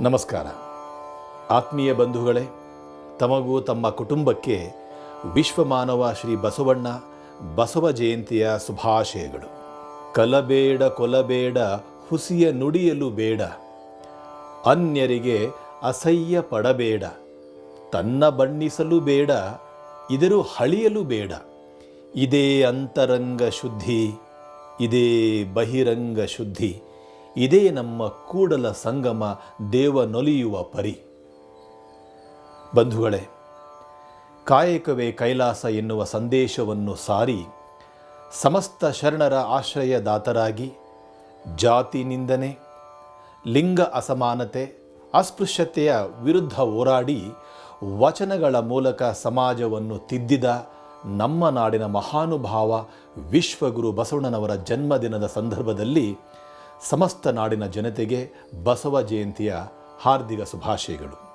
ನಮಸ್ಕಾರ. ಆತ್ಮೀಯ ಬಂಧುಗಳೇ, ತಮಗೂ ತಮ್ಮ ಕುಟುಂಬಕ್ಕೆ ವಿಶ್ವಮಾನವ ಶ್ರೀ ಬಸವಣ್ಣ ಬಸವ ಜಯಂತಿಯ ಶುಭಾಶಯಗಳು. ಕಲಬೇಡ ಕೊಲಬೇಡ, ಹುಸಿಯ ನುಡಿಯಲು ಬೇಡ, ಅನ್ಯರಿಗೆ ಅಸಹ್ಯ ಪಡಬೇಡ, ತನ್ನ ಬಣ್ಣಿಸಲು ಬೇಡ ಇದರು ಹಳಿಯಲು ಬೇಡ, ಇದೇ ಅಂತರಂಗ ಶುದ್ಧಿ, ಇದೇ ಬಹಿರಂಗ ಶುದ್ಧಿ ಇದೇ ನಮ್ಮ ಕೂಡಲ ಸಂಗಮ ದೇವನೊಲಿಯುವ ಪರಿ. ಬಂಧುಗಳೇ, ಕಾಯಕವೇ ಕೈಲಾಸ ಎನ್ನುವ ಸಂದೇಶವನ್ನು ಸಾರಿ, ಸಮಸ್ತ ಶರಣರ ಆಶ್ರಯದಾತರಾಗಿ, ಜಾತಿ ನಿಂದನೆ, ಲಿಂಗ ಅಸಮಾನತೆ, ಅಸ್ಪೃಶ್ಯತೆಯ ವಿರುದ್ಧ ಹೋರಾಡಿ, ವಚನಗಳ ಮೂಲಕ ಸಮಾಜವನ್ನು ತಿದ್ದಿದ ನಮ್ಮ ನಾಡಿನ ಮಹಾನುಭಾವ ವಿಶ್ವಗುರು ಬಸವಣ್ಣನವರ ಜನ್ಮದಿನದ ಸಂದರ್ಭದಲ್ಲಿ ಸಮಸ್ತ ನಾಡಿನ ಜನತೆಗೆ ಬಸವ ಜಯಂತಿಯ ಹಾರ್ದಿಕ ಶುಭಾಶಯಗಳು.